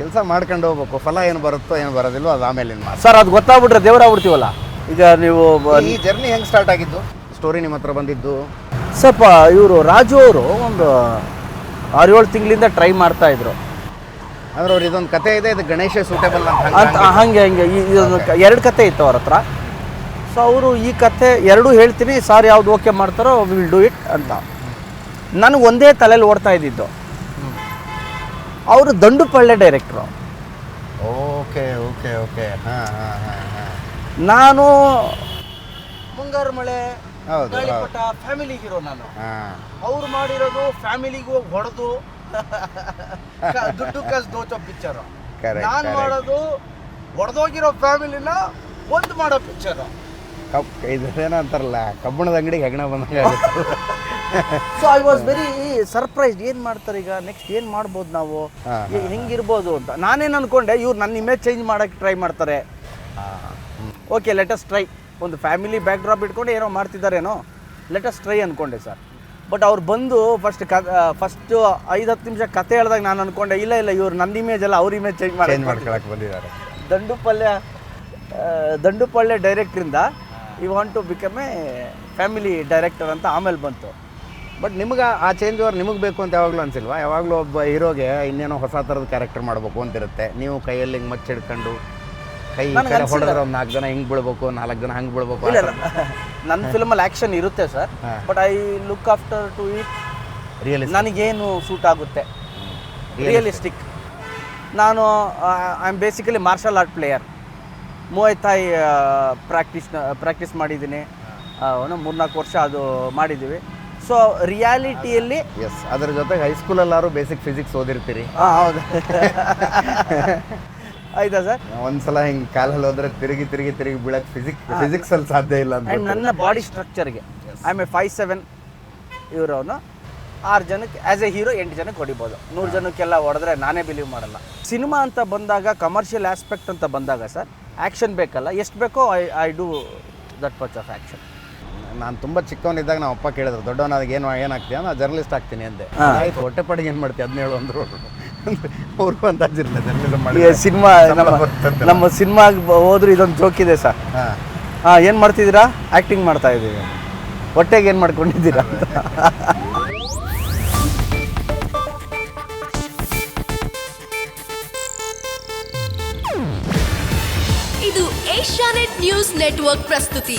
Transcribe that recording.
ಕೆಲಸ ಮಾಡ್ಕೊಂಡು ಹೋಗ್ಬೇಕು. ಫಲ ಏನು ಬರುತ್ತೋ ಏನು ಬರೋದಿಲ್ವೋ ಅದು ಆಮೇಲೆ ಮಾತು. ಸರ್ ಅದು ಗೊತ್ತಾಗ್ಬಿಟ್ರೆ ದೇವರಾಗ್ಬಿಡ್ತೀವಲ್ಲ ಈಗ ನೀವು ಬ- ಈ ಜರ್ನಿ ಹೆಂಗೆ ಸ್ಟಾರ್ಟ್ ಆಗಿದ್ದು? ಸ್ಟೋರಿ ನಿಮ್ಮ ಹತ್ರ ಬಂದಿದ್ದು. ಸ್ವಲ್ಪ ಇವರು ರಾಜು ಅವರು ಒಂದು ಆರು ಏಳು ತಿಂಗಳಿಂದ ಟ್ರೈ ಮಾಡ್ತಾ ಇದ್ರು. ಅಂದ್ರೆ ಅವ್ರು ಇದೊಂದು ಕತೆ ಇದೆ ಇದು ಗಣೇಶ ಸೂಟೇಬಲ್ ಅಂತ ಹಂಗೆ ಹಂಗೆ ಹಂಗೆ. ಈ- ಇದೊಂದು ಕ- ಎರಡು ಕತೆ ಇತ್ತು ಅವ್ರ ಹತ್ರ. ಸೊ ಅವರು ಈ ಕತೆ ಎರಡೂ ಹೇಳ್ತೀನಿ ಸಾರ್ ಯಾವ್ದು ಓಕೆ ಮಾಡ್ತಾರೋ ವಿಲ್ ಡೂ ಇಟ್ ಅಂತ. ನನಗೆ ಒಂದೇ ತಲೆಯಲ್ಲಿ ಓಡ್ತಾ ಇದ್ದಿದ್ದು. ಅವರು Dandupalya director. Okay okay okay. ಹಾಂ ಹಾಂ ಹಾಂ ಹಾಂ. ನಾನು ಮುಂಗಾರು ಮಳೆ ಹೌದು, ಗಾಳಿಪಟ ಫ್ಯಾಮಿಲಿ ಹೀರೋ ನಾನು. ಹಾಂ. ಅವ್ರು ಮಾಡಿರೋದು ಫ್ಯಾಮಿಲಿಗೂ ಹೊಡೆದು ದುಡ್ಡು ಕಸ್ ದೋಚೋ ಪಿಕ್ಚರು Correct, ನಾನು correct. ಮಾಡೋದು ಹೊಡೆದೋಗಿರೋ ಫ್ಯಾಮಿಲಿನ ಒಂದು ಮಾಡೋ ಪಿಕ್ಚರು ಕಪ್ ಇದೇನೋ ಅಂತಾರಲ್ಲ ಕಬ್ಬಣದ ಅಂಗಡಿಗೆ ಹೆಗ್ಣ ಬಂದಂಗೆ ಆಗುತ್ತೆ. So I was very surprised ಏನು ಮಾಡ್ತಾರೆ ಈಗ? ನೆಕ್ಸ್ಟ್ ಏನು ಮಾಡ್ಬೋದು ನಾವು? ಹೆಂಗಿರ್ಬೋದು ಅಂತ. ನಾನೇನು ಅನ್ಕೊಂಡೆ ಇವ್ರು ನನ್ನ ಇಮೇಜ್ ಚೇಂಜ್ ಮಾಡೋಕ್ಕೆ ಟ್ರೈ ಮಾಡ್ತಾರೆ. ಓಕೆ ಲೆಟಸ್ ಟ್ರೈ ಒಂದು ಫ್ಯಾಮಿಲಿ ಬ್ಯಾಕ್ ಡ್ರಾಪ್ ಇಟ್ಕೊಂಡು ಏನೋ ಮಾಡ್ತಿದ್ದಾರೇನೋ? ಲೆಟಸ್ ಟ್ರೈ ಅಂದ್ಕೊಂಡೆ ಸರ್ ಬಟ್ ಅವ್ರು ಬಂದು ಫಸ್ಟ್ ಕ ಫಸ್ಟು ಐದು ಹತ್ತು ನಿಮಿಷ ಕತೆ ಹೇಳ್ದಾಗ ನಾನು ಅನ್ಕೊಂಡೆ ಇಲ್ಲ ಇಲ್ಲ ಇವ್ರು ನನ್ನ ಇಮೇಜ್ ಎಲ್ಲ ಅವ್ರ ಇಮೇಜ್ ಚೇಂಜ್ ಮಾಡಿ ಬಂದಿದ್ದಾರೆ. ದಂಡುಪಲ್ಯ ಆ, Dandupalya ಡೈರೆಕ್ಟ್ರಿಂದ I want to become a family director ಅಂತ ಆಮೇಲೆ ಬಂತು. ಬಟ್ ನಿಮ್ಗೆ ಆ ಚೇಂಜ್ ಓವರ್ ನಿಮಗೆ ಬೇಕು ಅಂತ ಯಾವಾಗಲೂ ಅನ್ಸಿಲ್ವಾ? ಯಾವಾಗಲೂ ಒಬ್ಬ ಹೀರೋಗೆ ಇನ್ನೇನೋ ಹೊಸ ಥರದ ಕ್ಯಾರೆಕ್ಟರ್ ಮಾಡಬೇಕು ಅಂತಿರುತ್ತೆ. ನೀವು ಕೈಯಲ್ಲಿ ಹಿಂಗೆ ಮಚ್ಚಿಡ್ಕೊಂಡು ಕೈ ಕಡೆ ಹೊಡೆದ್ರೆ ಒಂದು ನಾಲ್ಕು ಜನ ಹಿಂಗೆ ಬೀಳ್ಬೇಕು ನಾಲ್ಕು ಜನ ಹಂಗೆ ಬೀಳ್ಬೇಕು ನನ್ನ ಫಿಲ್ಮಲ್ಲಿ ಆ್ಯಕ್ಷನ್ ಇರುತ್ತೆ sir but I look after to it really ನನಗೇನು ಸೂಟ್ ಆಗುತ್ತೆ? ರಿಯಲಿಸ್ಟಿಕ್ ನಾನು I am basically martial art player muay Thai practice practice ಮಾಡಿದ್ದೀನಿ. ಮೂರ್ನಾಲ್ಕು ವರ್ಷ ಅದು ಮಾಡಿದ್ದೀವಿ. ಸೊ ರಿಯಾಲಿಟಿಯಲ್ಲಿ ಎಸ್ ಅದ್ರ ಜೊತೆಗೆ ಹೈಸ್ಕೂಲಲ್ಲಾರು ಬೇಸಿಕ್ ಫಿಸಿಕ್ಸ್ ಓದಿರ್ತೀರಿ. ಹಾಂ ಹೌದು. ಆಯ್ತಾ ಸರ್ ಒಂದ್ಸಲ ಹಿಂಗೆ ಕಾಲಲ್ಲಿ ಹೋದ್ರೆ ತಿರುಗಿ ತಿರುಗಿ ತಿರುಗಿ ಬೀಳಕ್ ಫಿಸಿಕ್ಸ್ ಅಲ್ಲಿ ಸಾಧ್ಯ ಇಲ್ಲ ಅಂತ ಆ್ಯಂಡ್ ನನ್ನ ಬಾಡಿ ಸ್ಟ್ರಕ್ಚರ್ಗೆ ಐ ಮೇ ಫೈವ್ ಸೆವೆನ್ ಇವರವನು ಆರು ಜನಕ್ಕೆ ಆ್ಯಸ್ ಎ ಹೀರೋ ಎಂಟು ಜನಕ್ಕೆ ಹೊಡಿಬೋದು. ನೂರು ಜನಕ್ಕೆಲ್ಲ ಹೊಡೆದ್ರೆ ನಾನೇ ಬಿಲೀವ್ ಮಾಡಲ್ಲ. ಸಿನಿಮಾ ಅಂತ ಬಂದಾಗ ಕಮರ್ಷಿಯಲ್ ಆಸ್ಪೆಕ್ಟ್ ಅಂತ ಬಂದಾಗ ಸರ್ ಆ್ಯಕ್ಷನ್ ಬೇಕಲ್ಲ. ಎಷ್ಟು ಬೇಕೋ I I do that much of action ನಾನು ತುಂಬ ಚಿಕ್ಕವನಿದ್ದಾಗ ನಮ್ಮ ಅಪ್ಪ ಕೇಳಿದ್ರು ದೊಡ್ಡವನಾದಾಗ ಏನು ಏನಾಗ್ತೀಯ? ನಾನು ಜರ್ನಲಿಸ್ಟ್ ಆಗ್ತೀನಿ ಅಂದೆ. ಆಯ್ತು ಹೊಟ್ಟೆ ಪಾಡಿಗೆ ಏನು ಮಾಡ್ತೀಯ ಅದನ್ನ ಹೇಳು ಅಂದ್ರು ಅವ್ರಿಗೂ ಅಂದಾಜಿರಲಿಲ್ಲ ಜರ್ನಲಿಸಮ್ ಮಾಡಿ ಸಿನಿಮಾ ನಮ್ಮ ಸಿನಿಮಾ ನಮ್ಮ ಸಿನಿಮಾಗೆ ಹೋದ್ರು ಇದೊಂದು ಜೋಕ್ ಇದೆ ಸರ್. ಹಾಂ. ಹಾಂ ಏನು ಮಾಡ್ತಿದ್ದೀರಾ? ಆ್ಯಕ್ಟಿಂಗ್ ಮಾಡ್ತಾ ಇದ್ದೀವಿ. ಹೊಟ್ಟೆಗೆ ಏನು ಮಾಡ್ಕೊಂಡಿದ್ದೀರಾ? ಅಂತ ಇದು ಏಷ್ಯಾನೆಟ್ ನ್ಯೂಸ್ ನೆಟ್ವರ್ಕ್ ಪ್ರಸ್ತುತಿ.